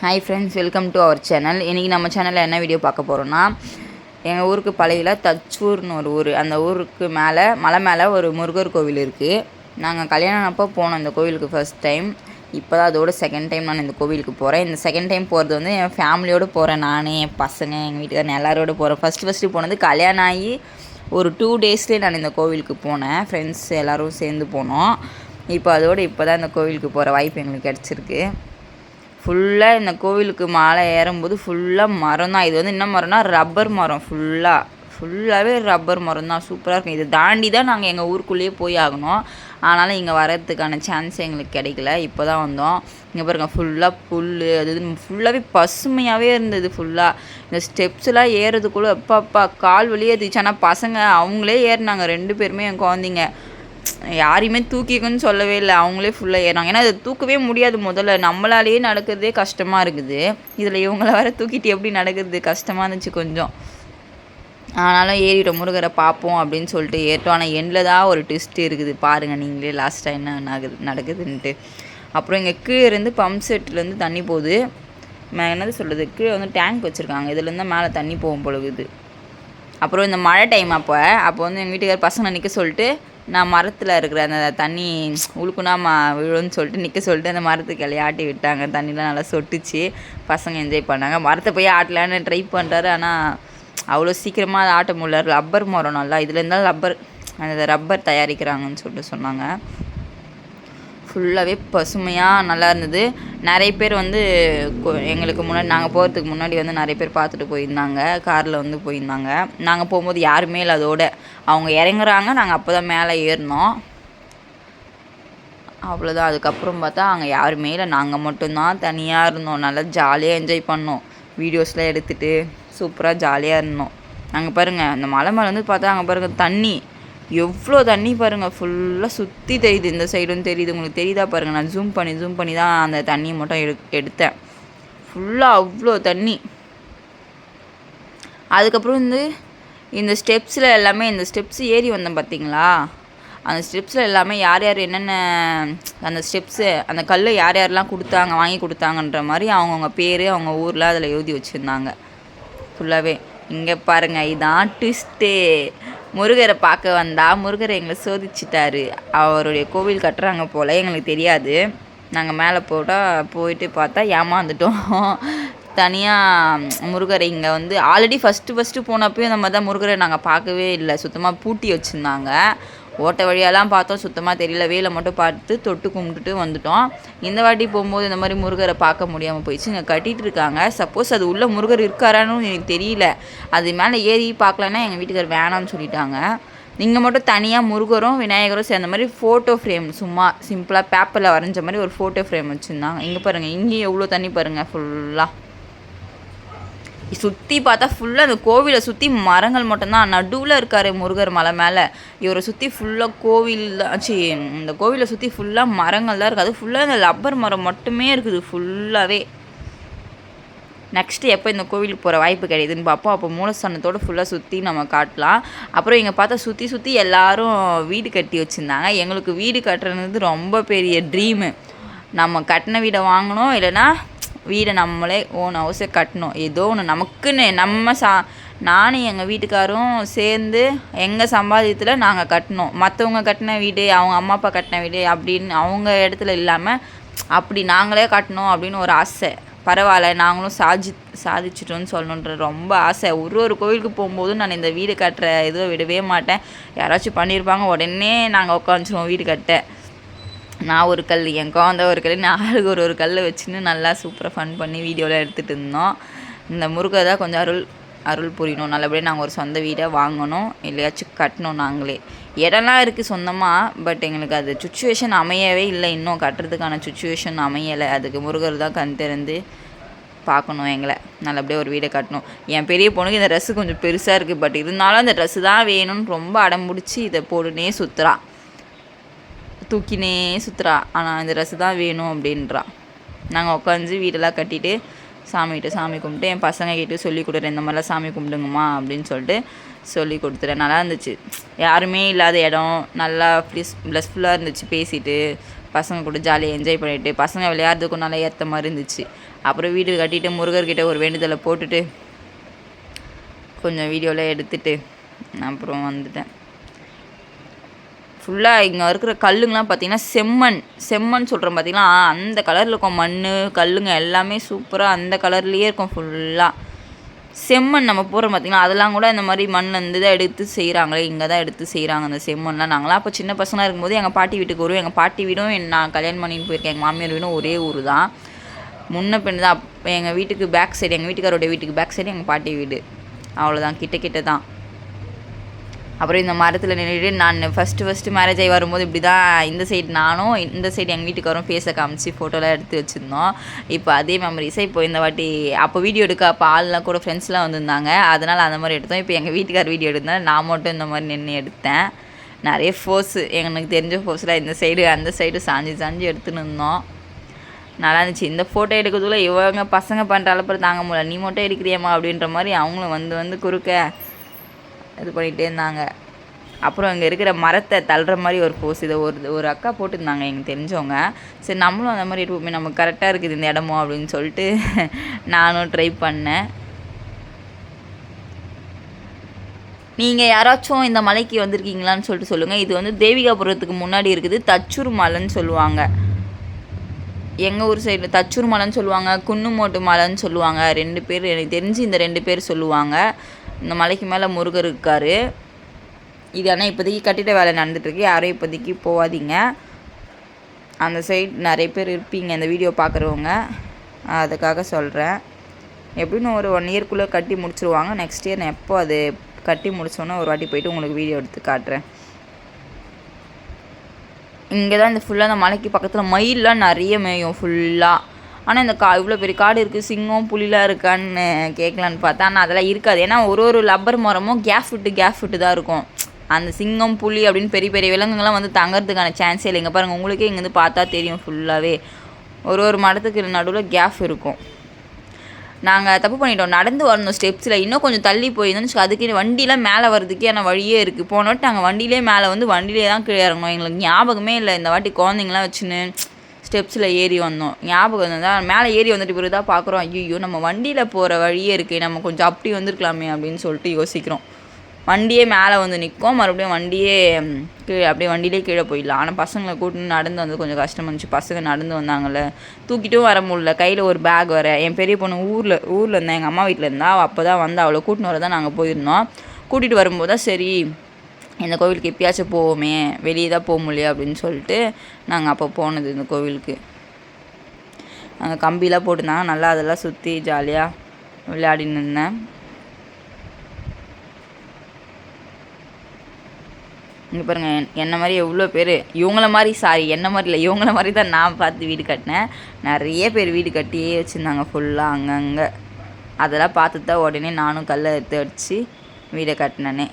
Hi friends welcome to our channel இன்றைக்கி நம்ம சேனலில் என்ன வீடியோ பார்க்க போகிறோன்னா எங்கள் ஊருக்கு பழையில தச்சூர்னு ஒரு ஊர். அந்த ஊருக்கு மேலே மலை மேலே ஒரு முருகர் கோவில் இருக்குது நாங்கள் கல்யாணம் அப்போ போனோம் இந்த கோவிலுக்கு ஃபர்ஸ்ட் டைம் இப்போ தான் அதோட செகண்ட் டைம் நான் இந்த கோவிலுக்கு போகிறேன் இந்த செகண்ட் டைம் போகிறது வந்து என் ஃபேமிலியோடு போகிறேன் நானே என் பசங்க எங்கள் வீட்டுக்காரன் எல்லாரோட போகிறேன் ஃபஸ்ட்டு ஃபஸ்ட்டு போனது கல்யாணம் ஆகி ஒரு டூ டேஸ்லேயே நான் இந்த கோவிலுக்கு போனேன். ஃப்ரெண்ட்ஸ் எல்லோரும் சேர்ந்து போனோம். இப்போ அதோடு இப்போ தான் இந்த கோவிலுக்கு போகிற வாய்ப்பு எங்களுக்கு கிடச்சிருக்கு. ஃபுல்லாக இந்த கோவிலுக்கு மாலை ஏறும்போது ஃபுல்லாக மரம் தான். இது வந்து என்ன மரம்னா ரப்பர் மரம் ஃபுல்லாக ஃபுல்லாகவே ரப்பர் மரம் தான். சூப்பராக இருக்கும். இதை தாண்டி தான் நாங்கள் எங்கள் ஊருக்குள்ளேயே போய் ஆகணும். ஆனாலும் இங்கே வர்றதுக்கான சான்ஸ் எங்களுக்கு கிடைக்கல. இப்போ தான் வந்தோம். இங்கே பாருங்கள் ஃபுல்லாக புல் அது இது ஃபுல்லாகவே பசுமையாகவே இருந்தது ஃபுல்லாக இந்த ஸ்டெப்ஸ்லாம் ஏறுறதுக்குள்ளே அப்பா அப்பா கால் வலியே இருந்துச்சு ஆனால் பசங்க அவங்களே ஏறினாங்க. ரெண்டு பேருமே என் குழந்தைங்க. யாரையுமே தூக்கிக்குன்னு சொல்லவே இல்லை. அவங்களே ஃபுல்லாக ஏறாங்க ஏன்னா அதை தூக்கவே முடியாது முதல்ல. நம்மளாலேயே நடக்கிறதே கஷ்டமாக இருக்குது. இதில் இவங்கள வேற தூக்கிட்டு எப்படி நடக்கிறது? கஷ்டமாக இருந்துச்சு கொஞ்சம். ஆனாலும் ஏறிட்டோம். முருகரை பார்ப்போம் அப்படின்னு சொல்லிட்டு ஏறிட்டோம். ஆனால் எண்டில் தான் ஒரு ட்விஸ்ட் இருக்குது. பாருங்கள் நீங்களே லாஸ்ட்டாக என்ன நடக்குது நடக்குதுன்ட்டு. அப்புறம் இங்கே கீழே இருந்து பம்ப் செட்லேருந்து தண்ணி போகுது. என்னது சொல்கிறது கீழே வந்து டேங்க் வச்சுருக்காங்க. இதுலேருந்து தான் மேலே தண்ணி போகும் பொழுது அப்புறம் இந்த மழை டைம் அப்போ அப்போ வந்து எங்கள் வீட்டுக்கார் பசங்க நிற்க சொல்லிட்டு நான் மரத்தில் இருக்கிற அந்த தண்ணி உழுக்குனா மா விழுன்னு சொல்லிட்டு நிற்க சொல்லிட்டு அந்த மரத்துக்கு இலைய ஆட்டி விட்டாங்க. தண்ணிலாம் நல்லா சொட்டுச்சு. பசங்க என்ஜாய் பண்ணாங்க. மரத்தை போய் ஆட்டலான்னு ட்ரை பண்ணுறாரு ஆனால் அவ்வளோ சீக்கிரமாக அதை ஆட்ட முடியல. ரப்பர் மரம் நல்லா இதில் இருந்தால் ரப்பர் அந்த ரப்பர் தயாரிக்கிறாங்கன்னு சொல்லிட்டு சொன்னாங்க. ஃபுல்லாகவே பசுமையாக நல்லா இருந்தது. நிறைய பேர் வந்து எங்களுக்கு முன்னாடி நாங்கள் போகிறதுக்கு முன்னாடி வந்து நிறைய பேர் பார்த்துட்டு போயிருந்தாங்க. காரில் வந்து போயிருந்தாங்க. நாங்கள் போகும்போது யாருமே இல்லை அதோட அவங்க இறங்குறாங்க. நாங்கள் அப்போ தான் மேலே ஏறினோம். அவ்வளோதான் அதுக்கப்புறம் பார்த்தா அங்கே யாருமே இல்லை. நாங்கள் மட்டும்தான் தனியாக இருந்தோம். நல்லா ஜாலியாக என்ஜாய் பண்ணோம். வீடியோஸ்லாம் எடுத்துகிட்டு சூப்பராக ஜாலியாக இருந்தோம். அங்கே பாருங்கள் அந்த மலை மேலே வந்து பார்த்தா அங்கே பாருங்கள் தண்ணி. எவ்வளோ தண்ணி பாருங்கள் ஃபுல்லாக சுற்றி தெரியுது. இந்த சைடும் தெரியுது உங்களுக்கு தெரியுதா பாருங்கள் நான் ஜூம் பண்ணி ஜூம் பண்ணி தான் அந்த தண்ணியை மட்டும் எடு எடுத்தேன். ஃபுல்லாக அவ்வளோ தண்ணி. அதுக்கப்புறம் வந்து இந்த ஸ்டெப்ஸில் எல்லாமே இந்த ஸ்டெப்ஸ் ஏறி வந்தேன் பார்த்தீங்களா அந்த ஸ்டெப்ஸில் எல்லாமே யார் யார் என்னென்ன அந்த ஸ்டெப்ஸு அந்த கல் யார் யாரெல்லாம் கொடுத்தாங்க வாங்கி கொடுத்தாங்கன்ற மாதிரி அவங்கவுங்க பேர் அவங்க ஊரில் அதில் எழுதி வச்சுருந்தாங்க. ஃபுல்லாகவே இங்கே பாருங்க இதான் ட்விஸ்ட்டு முருகரை பார்க்க வந்தால் முருகரை எங்களை சோதிச்சிட்டாரு. அவருடைய கோவில் கட்டுறாங்க போல் எங்களுக்கு தெரியாது. நாங்கள் மேலே போட்டால் போயிட்டு பார்த்தா ஏமாந்துட்டோம். தனியாக முருகரை இங்கே வந்து ஆல்ரெடி ஃபஸ்ட்டு ஃபஸ்ட்டு போனப்பயும் இந்த மாதிரி தான் முருகரை நாங்கள் பார்க்கவே இல்லை. சுத்தமாக பூட்டி வச்சுருந்தாங்க. ஓட்ட வழியெல்லாம் பார்த்தோம் சுத்தமாக தெரியல. வேலை மட்டும் பார்த்து தொட்டு கும்பிட்டுட்டு வந்துட்டோம். இந்த வாட்டி போகும்போது இந்த மாதிரி முருகரை பார்க்க முடியாமல் போயிடுச்சு. இங்கே கட்டிகிட்டு இருக்காங்க. சப்போஸ் அது உள்ளே முருகர் இருக்காரான்னு எனக்கு தெரியல. அது மேலே ஏறி பார்க்கலன்னா எங்கள் வீட்டுக்கார் வேணாம்னு சொல்லிட்டாங்க. நீங்கள் மட்டும் தனியாக முருகரும் விநாயகரும் சேர்ந்த மாதிரி ஃபோட்டோ ஃப்ரேம் சும்மா சிம்பிளாக பேப்பரில் வரைஞ்ச மாதிரி ஒரு ஃபோட்டோ ஃப்ரேம் வச்சுருந்தாங்க. இங்கே பாருங்கள் இங்கேயும் எவ்வளோ தண்ணி பாருங்கள் ஃபுல்லாக சுற்றி பார்த்தா ஃபுல்லாக அந்த கோவிலை சுற்றி மரங்கள் மட்டும்தான். நடுவில் இருக்கார் முருகர் மலை மேலே. இவரை சுற்றி ஃபுல்லாக கோவில் ஆச்சு இந்த கோவிலை சுற்றி ஃபுல்லாக மரங்கள் தான் இருக்குது அது ஃபுல்லாக இந்த லப்பர் மரம் மட்டுமே இருக்குது ஃபுல்லாகவே நெக்ஸ்ட்டு எப்போ இந்த கோவிலுக்கு போகிற வாய்ப்பு கிடைக்குதுன்னு பார்ப்போம். அப்போ மூலஸ்தானத்தோடு ஃபுல்லாக சுற்றி நம்ம காட்டலாம். அப்புறம் இங்கே பார்த்தா சுற்றி சுற்றி எல்லாரும் வீடு கட்டி வச்சுருந்தாங்க. எங்களுக்கு வீடு கட்டுறது ரொம்ப பெரிய ட்ரீமு நம்ம கட்டின வீடை வாங்கணும். இல்லைன்னா வீடை நம்மளே ஓன் ஹவுஸை கட்டணும். ஏதோ ஒன்று நமக்குன்னு நம்ம சா நானும் எங்கள் வீட்டுக்காரும் சேர்ந்து எங்கள் சம்பாதியத்தில் நாங்கள் கட்டினோம் மற்றவங்க கட்டின வீடு அவங்க அம்மா அப்பா கட்டின வீடு அப்படின்னு அவங்க இடத்துல இல்லாமல் அப்படி நாங்களே கட்டணும் அப்படின்னு ஒரு ஆசை. பரவாயில்ல நாங்களும் சாதி சாதிச்சிட்டோன்னு சொல்லணுன்ற ரொம்ப ஆசை. ஒரு ஒரு கோவிலுக்கு போகும்போதும் நான் இந்த வீடு கட்டுற இதுவை விடவே மாட்டேன். யாராச்சும் பண்ணியிருப்பாங்க உடனே நாங்கள் உட்காந்துருவோம் வீடு கட்ட. நான் ஒரு கல் என் குழந்த ஒரு கல் நாளுக்கு ஒரு ஒரு கல்லை வச்சுன்னு நல்லா சூப்பராக ஃபன் பண்ணி வீடியோலாம் எடுத்துகிட்டு இருந்தோம். இந்த முருகர் தான் கொஞ்சம் அருள் அருள் புரியணும். நல்லபடியாக நாங்கள் ஒரு சொந்த வீடை வாங்கணும். இல்லையாச்சும் கட்டணும் நாங்களே. இடம்லாம் இருக்குது சொந்தமாக பட் எங்களுக்கு அது சுச்சுவேஷன் அமையவே இல்லை. இன்னும் கட்டுறதுக்கான சுச்சுவேஷன் அமையலை. அதுக்கு முருகர் தான் கண் திறந்து பார்க்கணும் எங்களை. நல்லபடியாக ஒரு வீடை கட்டணும். என் பெரிய பொண்ணுக்கு இந்த ட்ரெஸ்ஸு கொஞ்சம் பெருசாக இருக்குது பட் இருந்தாலும் அந்த ட்ரெஸ்ஸு தான் வேணும்னு ரொம்ப அடம் பிடிச்சி இதை போட்டுனே சுற்றுறான் தூக்கினே சுற்றுறா ஆனால் இந்த ட்ரெஸ்ஸு தான் வேணும் அப்படின்றா. நாங்கள் உட்காந்து வீடெல்லாம் கட்டிட்டு சாமிகிட்ட சாமி கும்பிட்டு என் பசங்க கிட்டே சொல்லி கொடுக்குறேன் இந்த மாதிரிலாம் சாமி கும்பிடுங்கம்மா அப்படின்னு சொல்லிட்டு சொல்லி கொடுத்துட்டேன் நல்லா இருந்துச்சு. யாருமே இல்லாத இடம். நல்லா ப்ளீஸ் ப்ளஸ்ஃபுல்லாக இருந்துச்சு பேசிட்டு. பசங்க கூட ஜாலியாக என்ஜாய் பண்ணிட்டு பசங்க விளையாடுறதுக்கும் நல்லா ஏற்ற மாதிரி இருந்துச்சு. அப்புறம் வீடு கட்டிட்டு முருகர்கிட்ட ஒரு வேண்டுதலை போட்டுட்டு கொஞ்சம் வீடியோலாம் எடுத்துட்டு அப்புறம் வந்துட்டேன். ஃபுல்லாக இங்கே இருக்கிற கல்லுங்கெலாம் பார்த்தீங்கன்னா செம்மண் செம்மண் சொல்கிறோம் பார்த்தீங்கன்னா அந்த கலரில் இருக்கும் மண் கல்லுங்க எல்லாமே சூப்பராக அந்த கலர்லேயே இருக்கும் ஃபுல்லாக செம்மண் நம்ம போகிறோம் பார்த்தீங்களா? அதெல்லாம் கூட இந்த மாதிரி மண் வந்து தான் எடுத்து செய்கிறாங்களே இங்கே தான் எடுத்து செய்கிறாங்க அந்த செம்மண்லாம் நாங்களாம் அப்போ சின்ன பசங்களாக இருக்கும்போது எங்கள் பாட்டி வீட்டுக்கு வருவோம். எங்கள் பாட்டி வீடும் நான் கல்யாணம் பண்ணின்னு போயிருக்கேன். எங்கள் மாமியார் வீடும் ஒரே ஊர் தான். முன்ன பெண் தான். எங்கள் வீட்டுக்கு பேக் சைடு எங்கள் வீட்டுக்காரோட வீட்டுக்கு பேக் சைடு எங்கள் பாட்டி வீடு. அவ்வளோதான் கிட்ட கிட்ட தான். அப்புறம் இந்த மரத்தில் நின்றுட்டு நான் ஃபஸ்ட்டு ஃபஸ்ட்டு மேரேஜ் ஆகி வரும்போது இப்படி தான் இந்த சைடு நானும் இந்த சைடு எங்கள் வீட்டுக்காரும் ஃபேஸை காமிச்சு ஃபோட்டோலாம் எடுத்து வச்சுருந்தோம். இப்போ அதே மெமரிஸை இப்போ இந்த வாட்டி அப்போ வீடியோ எடுக்க அப்போ ஆள்லாம் கூட ஃப்ரெண்ட்ஸ்லாம் வந்திருந்தாங்க. அதனால் அந்த மாதிரி எடுத்தோம். இப்போ எங்கள் வீட்டுக்கார் வீடியோ எடுத்தால் நான் மட்டும் இந்த மாதிரி நின்று எடுத்தேன். நிறைய ஃபோர்ஸு எனக்கு தெரிஞ்ச ஃபோர்ஸில் இந்த சைடு அந்த சைடு சாஞ்சி சாஞ்சி எடுத்துன்னு இருந்தோம். நல்லா இருந்துச்சு. இந்த ஃபோட்டோ எடுக்கிறதுக்குள்ள இவங்க பசங்க பண்ணுற அளப்பறம் தாங்க முடியல. நீ மட்டும் எடுக்கிறியம்மா அப்படின்ற மாதிரி அவங்களும் வந்து வந்து குறுக்க இது பண்ணிகிட்டே இருந்தாங்க. அப்புறம் இங்கே இருக்கிற மரத்தை தள்ளுற மாதிரி ஒரு போஸ் இதை ஒரு ஒரு அக்கா போட்டிருந்தாங்க எங்களுக்கு தெரிஞ்சவங்க. சரி நம்மளும் அந்த மாதிரி எடுப்போமே நமக்கு கரெக்டாக இருக்குது இந்த இடமும் அப்படின்னு சொல்லிட்டு நானும் ட்ரை பண்ணேன். நீங்கள் யாராச்சும் இந்த மலைக்கு வந்திருக்கீங்களான்னு சொல்லிட்டு சொல்லுங்கள் இது வந்து தேவிகாபுரத்துக்கு முன்னாடி இருக்குது தச்சூர் மலைன்னு சொல்லுவாங்க. எங்கள் ஊர் சைடு தச்சூர் மலைன்னு சொல்லுவாங்க குன்னுமோட்டு மலைன்னு சொல்லுவாங்க. ரெண்டு பேர் எனக்கு தெரிஞ்சு இந்த ரெண்டு பேர் சொல்லுவாங்க. இந்த மலைக்கு மேலே முருகர் இருக்கார். இது ஆனால் இப்போதைக்கு கட்டிட வேலை நடந்துட்டுருக்கு. யாரும் இப்போதைக்கு போகாதீங்க அந்த சைடு நிறைய பேர் இருப்பீங்க இந்த வீடியோ பார்க்குறவங்க. அதுக்காக சொல்கிறேன் எப்படின்னு ஒரு ஒன் இயர்க்குள்ளே கட்டி முடிச்சிருவாங்க. நெக்ஸ்ட் இயர் நான் எப்போ அது கட்டி முடிச்சோன்னே ஒரு வாட்டி போயிட்டு உங்களுக்கு வீடியோ எடுத்து காட்டுறேன். இங்கே தான் இந்த ஃபுல்லாக அந்த மலைக்கு பக்கத்தில் மயிலெலாம் நிறைய மேயும் ஃபுல்லாக ஆனால் இந்த கா இவ்வளோ பெரிய காடு இருக்குது சிங்கம் புலிலாம் இருக்கான்னு கேட்கலான்னு பார்த்தா ஆனால் அதெல்லாம் இருக்காது. ஏன்னா ஒரு ஒரு லப்பர் மரமும் கேஃப் விட்டு கேஃப் விட்டு தான் இருக்கும். அந்த சிங்கம் புலி அப்படின்னு பெரிய பெரிய விலங்குகள்லாம் வந்து தங்கறதுக்கான சான்ஸே இல்லைங்க. பாருங்கள் உங்களுக்கே இங்கேருந்து பார்த்தா தெரியும் ஃபுல்லாகவே ஒரு ஒரு மடத்துக்கு நடுவில் கேஃப் இருக்கும். நாங்கள் தப்பு பண்ணிட்டோம். நடந்து வரணும் ஸ்டெப்ஸில் இன்னும் கொஞ்சம் தள்ளி போயிருந்தோம்னு அதுக்கு வண்டிலாம் மேலே வர்றதுக்கே வழியே இருக்குது போனோட்டு நாங்கள் வண்டியிலே மேலே வந்து வண்டியிலே தான் கீழே இறங்கணும் எங்களுக்கு ஞாபகமே இல்லை. இந்த வாட்டி குழந்தைங்களாம் வச்சுன்னு ஸ்டெப்ஸில் ஏறி வந்தோம். ஞாபகம் இருந்தால் மேலே ஏறி வந்துட்டு பிறகு தான் பார்க்குறோம். ஐயோ நம்ம வண்டியில் போகிற வழியே இருக்குது நம்ம கொஞ்சம் அப்படி வந்திருக்கலாமே அப்படின்னு சொல்லிட்டு யோசிக்கிறோம். வண்டியே மேலே வந்து நிற்கும். மறுபடியும் வண்டியே கீழே அப்படியே வண்டியிலே கீழே போயிடலாம். ஆனால் பசங்களை கூட்டின்னு நடந்து வந்து கொஞ்சம் கஷ்டமாக இருந்துச்சு. பசங்க நடந்து வந்தாங்கள்ல தூக்கிட்டும் வர முடியல. கையில் ஒரு பேக் வர என் பெரிய பொண்ணு ஊரில் ஊரில் இருந்தேன் எங்கள் அம்மா வீட்டில் இருந்தால் அப்போ தான் வந்து அவளை கூட்டின்னு வர தான் நாங்கள் போயிருந்தோம். கூட்டிகிட்டு வரும்போது தான் சரி இந்த கோவிலுக்கு எப்பயாச்சும் போவோமே வெளியே தான் போக முடியும் அப்படின்னு சொல்லிட்டு நாங்கள் அப்போ போனது இந்த கோவிலுக்கு. அங்கே கம்பிலாம் போட்டிருந்தாங்க. நல்லா அதெல்லாம் சுற்றி ஜாலியாக விளையாடின்னு இருந்தேன். இங்கே பாருங்கள் என் என்ன மாதிரி எவ்வளோ பேர். இவங்கள மாதிரி சாரி என்ன மாதிரி இல்லை இவங்கள மாதிரி தான் நான் பார்த்து வீடு கட்டினேன். நிறைய பேர் வீடு கட்டியே வச்சுருந்தாங்க ஃபுல்லாக அங்கங்கே. அதெல்லாம் பார்த்து தான் உடனே நானும் கல்லை எடுத்து அடித்து வீடை கட்டினேனே.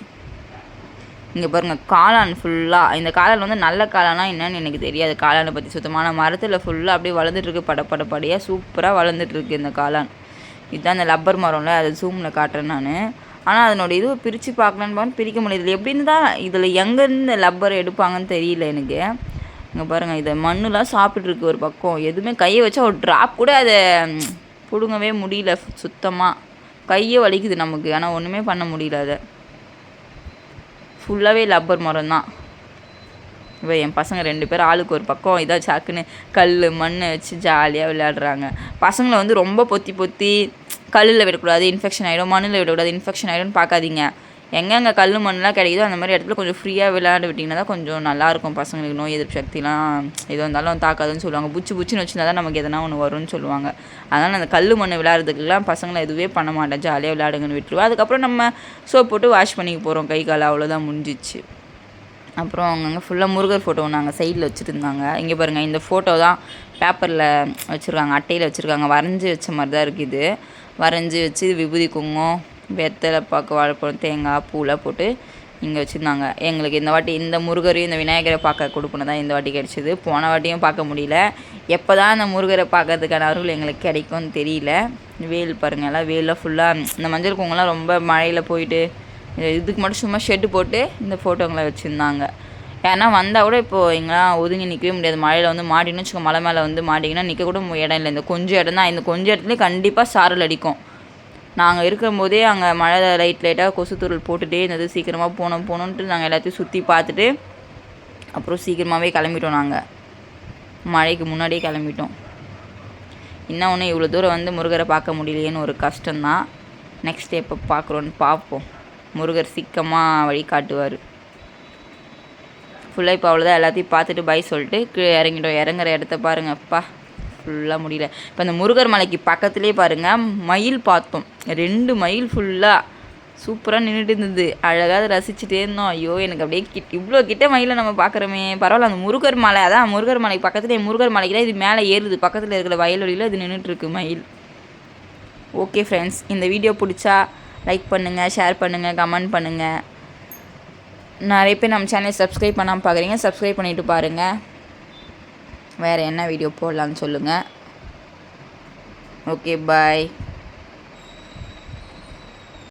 இங்கே பாருங்கள் காளான் ஃபுல்லாக இந்த காளான் வந்து நல்ல காளானா என்னன்னு எனக்கு தெரியாது. காளானை பற்றி சுத்தமான மரத்தில் ஃபுல்லாக அப்படியே வளர்ந்துட்டுருக்கு பட பட சூப்பராக வளர்ந்துட்டுருக்கு இந்த காளான். இதுதான் இந்த லப்பர் மரம்ல அதை ஜூமில் காட்டுறேன் நான். ஆனால் அதனோட இதுவை பிரித்து பார்க்கலான்னு பார்த்து பிரிக்க முடியல. எப்படின்னு தான் இதில் எங்கேருந்து லப்பர் எடுப்பாங்கன்னு தெரியல எனக்கு. இங்கே பாருங்கள் இதை மண்ணுலாம் சாப்பிட்ருக்கு ஒரு பக்கம். எதுவுமே கையை வச்சா ஒரு ட்ராப் கூட அதை பிடுங்கவே முடியல சுத்தமாக கையே வலிக்குது நமக்கு ஆனால் ஒன்றுமே பண்ண முடியல அதை. ஃபுல்லாகவே லப்பர் மரம் தான் இப்போ என் பசங்க ரெண்டு பேரும் ஆளுக்கு ஒரு பக்கம். இதாக சாக்குன்னு கல் மண் வச்சு ஜாலியாக விளையாடுறாங்க. பசங்களை வந்து ரொம்ப பொத்தி பொத்தி கல்லில் விடக்கூடாது இன்ஃபெக்ஷன் ஆகிடும் மண்ணில் விடக்கூடாது இன்ஃபெக்ஷன் ஆகிடும்னு பார்க்காதீங்க. எங்கெங்கே கல் மண்ணெலாம் கிடைக்குதோ அந்த மாதிரி இடத்துல கொஞ்சம் ஃப்ரீயாக விளையாட விட்டிங்கன்னா தான் கொஞ்சம் நல்லாயிருக்கும். பசங்களுக்கு நோய் எதிர்ப்பு சக்திலாம் எது வந்தாலும் தாக்காதுன்னு சொல்லுவாங்க. புச்சு புச்சுன்னு வச்சுருந்தா தான் நமக்கு எதனா ஒன்று வரும்னு சொல்லுவாங்க. அதனால் அந்த கல் மண் விளையாடுறதுக்குலாம் பசங்களை எதுவே பண்ண மாட்டேன். ஜாலியாக விளையாடுங்கன்னு விட்டுருவோம் அதுக்கப்புறம் நம்ம சோப் போட்டு வாஷ் பண்ணிக்க போகிறோம் கை கால் அவ்வளோதான் முடிஞ்சிச்சு. அப்புறம் அங்கங்கே ஃபுல்லாக முருகர் ஃபோட்டோ நாங்கள் சைடில் வச்சுருந்தாங்க. இங்கே பாருங்கள் இந்த ஃபோட்டோ தான் பேப்பரில் வச்சுருக்காங்க. அட்டையில் வச்சுருக்காங்க. வரைஞ்சி வச்ச மாதிரி தான் இருக்குது. வரைஞ்சி வச்சு விபூதி குங்குமம் வெத்தலை பாக்கு வாழைப்பழம் தேங்காய் பூலாம் போட்டு இங்கே வச்சுருந்தாங்க. எங்களுக்கு இந்த வாட்டி இந்த முருகரையும் இந்த விநாயகரை பார்க்க கொடுக்கணும் தான் இந்த வாட்டி கிடச்சிது. போன வாட்டியும் பார்க்க முடியல. எப்போ தான் அந்த முருகரை பார்க்கறதுக்கான அருள் எங்களுக்கு கிடைக்கும்னு தெரியல. வேல் பாருங்கள் எல்லாம் வேலில் ஃபுல்லாக இந்த மஞ்சள் குங்கெல்லாம் ரொம்ப மழையில் போயிட்டு இதுக்கு மட்டும் சும்மா ஷெட்டு போட்டு இந்த ஃபோட்டோங்களை வச்சுருந்தாங்க. ஏன்னா வந்தால் கூட இப்போது எங்கெல்லாம் ஒதுங்கி நிற்கவே முடியாது. மழையில் வந்து மாட்டின்னு வச்சுக்கோ மலை மேலே வந்து மாட்டிங்கன்னா நிற்க கூட இடம் இல்லை. இந்த கொஞ்சம் இடம் தான் இந்த கொஞ்சம் இடத்துலேயே கண்டிப்பாக சாரல் அடிக்கும். நாங்கள் இருக்கும்போதே அங்கே மழை லைட் லைட்டாக கொசுத்தூரல் போட்டுகிட்டே இருந்தது. சீக்கிரமாக போனோம் போகணுன்ட்டு நாங்கள் எல்லாத்தையும் சுற்றி பார்த்துட்டு அப்புறம் சீக்கிரமாகவே கிளம்பிட்டோம் நாங்கள் மழைக்கு முன்னாடியே கிளம்பிட்டோம். இன்னும் ஒன்று இவ்வளோ தூரம் வந்து முருகரை பார்க்க முடியலையேன்னு ஒரு கஷ்டம்தான். நெக்ஸ்ட் எப்போ பார்க்குறோன்னு பார்ப்போம். முருகர் சீக்கிரமாக வழி காட்டுவார். ஃபுல்லாக இப்போ அவ்வளோதான் எல்லாத்தையும் பார்த்துட்டு பை சொல்லிட்டு கீழே இறங்கிட்டோம். இறங்குற இடத்த பாருங்கப்பா. ஃபுல்லாக முடியல. இப்போ அந்த முருகர் மலைக்கு பக்கத்துலேயே பாருங்கள் மயில் பார்த்தோம் ரெண்டு மயில் ஃபுல்லாக சூப்பராக நின்றுட்டு இருந்தது. அழகாக ரசிச்சுட்டே இருந்தோம். ஐயோ எனக்கு அப்படியே கிட் இவ்வளோ கிட்ட மயிலை நம்ம பார்க்குறோமே பரவாயில்ல அந்த முருகர் மலை அதான் முருகர் மலைக்கு பக்கத்துலேயே முருகர் மலைக்கு தான் இது மேலே ஏறுது. பக்கத்தில் இருக்கிற வயல்வெளியில் இது நின்றுட்டுருக்கு மயில். ஓகே ஃப்ரெண்ட்ஸ் இந்த வீடியோ பிடிச்சா லைக் பண்ணுங்கள் ஷேர் பண்ணுங்கள் கமெண்ட் பண்ணுங்கள் நிறைய பேர் நம்ம சேனலை சப்ஸ்கிரைப் பண்ணாமல் பார்க்குறீங்க சப்ஸ்கிரைப் பண்ணிவிட்டு பாருங்கள் வேறு என்ன வீடியோ போடலான்னு சொல்லுங்கள் ஓகே பாய்